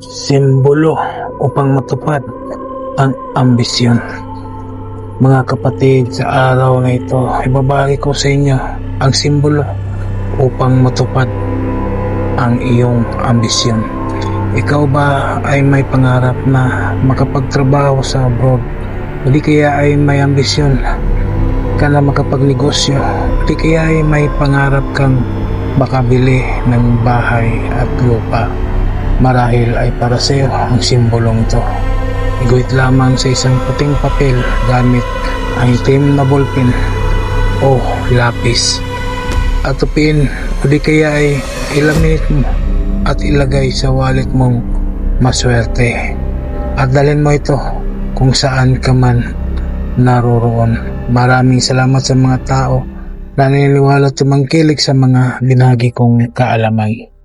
simbolo upang matupad ang ambisyon. Mga kapatid, sa araw na ito, ibabagi ko sa inyo ang simbolo upang matupad ang iyong ambisyon. Ikaw ba ay may pangarap na makapagtrabaho sa abroad? O di kaya ay may ambisyon ka na makapagnegosyo? O kaya ay may pangarap kang makabili ng bahay at lupa? Marahil ay para sa iyo ang simbolong ito. Iguhit lamang sa isang puting papel gamit ang itim na ballpen o lapis. At tupin o di kaya ay ilaminate mo at ilagay sa wallet mong maswerte. At dalhin mo ito kung saan ka man naroroon. Maraming salamat sa mga tao na naniniwala tumangkilik sa mga binagi kong kaalamay.